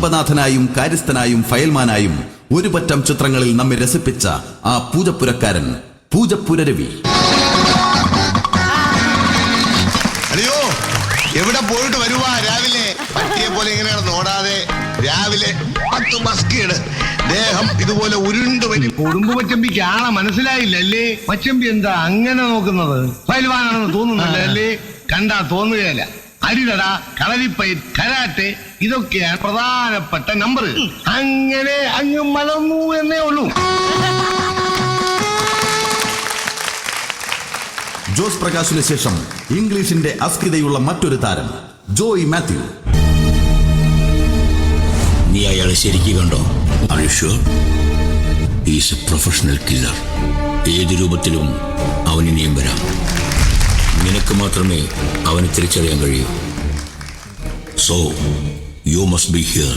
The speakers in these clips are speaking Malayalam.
കുടുംബനാഥനായും കാര്യസ്ഥനായും ഫയൽമാനായും ഒരു പറ്റം ചിത്രങ്ങളിൽ നമ്മെ രസിപ്പിച്ച ആ പൂജപ്പുരക്കാരൻ പൂജപ്പുരരവി. അയ്യോ എവിടെ പോയിട്ട് വരുവാ? രാവിലെ പട്ടിയെ പോലെ ഇങ്ങനെയാണ് നോടാതെ രാവിലെ പത്ത് മസ്കിട്. ദേഹം ഇതുപോലെ ഉരുണ്ടു വരും. കുടുംബ പച്ചമ്പിക്ക് ആളെ മനസ്സിലായില്ലല്ലേ? പച്ചമ്പി എന്താ അങ്ങനെ നോക്കുന്നത്? ഫയൽവാനാണെന്ന് തോന്നുന്നില്ല അല്ലേ? കണ്ടാ തോന്നുകയല്ല. അരിതട കളരിപ്പയർ കരാട്ടെ ഇതൊക്കെയാണ് പ്രധാനപ്പെട്ട നമ്പർ അങ്ങനെ അങ്ങ് മലർന്നു എന്നേ ഉള്ളൂ. ജോസ് പ്രകാശിന് ശേഷം ഇംഗ്ലീഷിന്റെ അസ്ഥിതയുള്ള മറ്റൊരു താരം ജോയ് മാത്യു. നീ അയാളെ ശരിക്കും കണ്ടോ? ഈസ് എ പ്രൊഫഷണൽ കില്ലർ ഏത് രൂപത്തിലും അവൻ ഇനിയും വരാം. നിനക്ക് മാത്രമേ അവനെ തിരിച്ചറിയാൻ കഴിയൂ so you must be here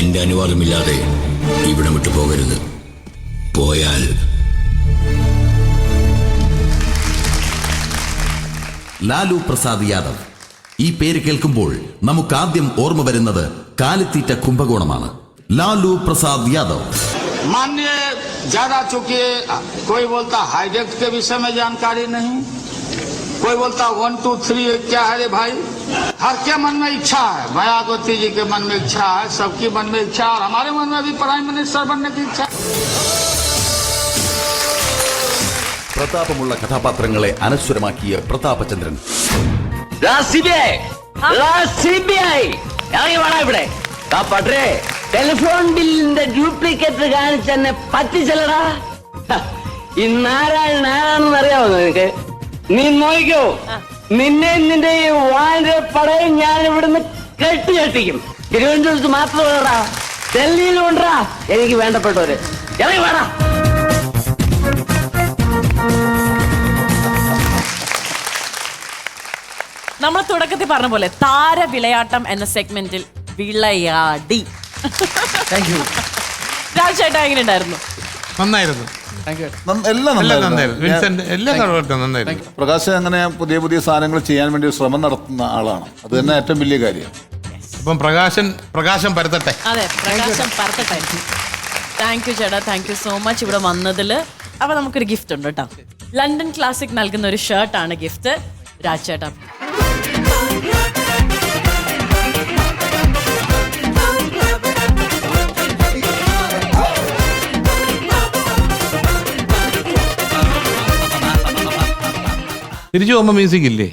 എന്റെ അനുവാദമില്ലാതെ ഇവിടം വിട്ടു പോകരുത് പോയാൽ ലാലു പ്രസാദ് യാദവ് ഈ പേര് കേൾക്കുമ്പോൾ നമുക്ക് ആദ്യം ഓർമ്മ വരുന്നത് കാലിത്തീറ്റ കുംഭകോണമാണ് ലാലു പ്രസാദ് യാദവ് मान्य ज्यादा चूंकि कोई बोलता हाईडेक्ट के विषय में जानकारी नहीं कोई बोलता वन टू थ्री क्या है रे भाई हर के मन में इच्छा है मायावती जी के मन में इच्छा है सबकी मन में इच्छा है और हमारे मन में भी प्राइम मिनिस्टर बनने की इच्छा है പ്രതാപമുള്ള കഥാപാത്രങ്ങളെ അനശ്വരമാക്കിയ പ്രതാപചന്ദ്രൻ സിബിഐ സിബിഐ ഇറങ്ങി വേണം ഇവിടെ ആ പട്ടേ ടെലിഫോൺ ബില്ലിന്റെ ഡ്യൂപ്ലിക്കേറ്റ് കാണിച്ച് എന്നെ പറ്റിച്ചല്ലടാ ഹ, ഈ നാരായണൻ ആരാണെന്ന് അറിയാമോ നിനക്ക് നീ നോയിക്കോ. നിന്നെ നിന്റെ ഈ വാന്റെ പടയും ഞാൻ ഇവിടുന്ന് കെട്ടി കെട്ടിക്കും. തിരുവനന്തപുരത്ത് മാത്രമല്ലടാ ഡൽഹിയിലും ഉണ്ടാ എനിക്ക് വേണ്ടപ്പെട്ടവര്. ഇറങ്ങി വേടാ. നമ്മൾ തുടക്കത്തിൽ പറഞ്ഞ പോലെ താര വിളയാട്ടം എന്ന സെഗ്മെന്റിൽ വിളയാടി. രാജേട്ടാ എങ്ങനെ ഉണ്ടായിരുന്നു നന്നായിരുന്നു. എല്ലാം നന്നായിരുന്നു. പ്രകാശ് അങ്ങനെ പുതിയ പുതിയ സാധനങ്ങൾ ചെയ്യാൻ വേണ്ടി ശ്രമം നടത്തുന്ന ആളാണ്. അത് തന്നെ ഏറ്റവും വലിയ കാര്യം. അപ്പം പ്രകാശൻ പ്രകാശം പരത്തട്ടെ. അതെ പ്രകാശം പരത്തട്ടെ. താങ്ക് യു ചേട്ടാ. താങ്ക് യു സോ മച്ച് ഇവിടെ വന്നതിൽ അപ്പൊ നമുക്കൊരു ഗിഫ്റ്റ് ഉണ്ട് കേട്ടോ. ലണ്ടൻ ക്ലാസിക് നൽകുന്ന ഒരു ഷർട്ടാണ് ഗിഫ്റ്റ് രാജേട്ടാ തിരിച്ചു പോകുമ്പോൾ മ്യൂസിക് ഇല്ലേ?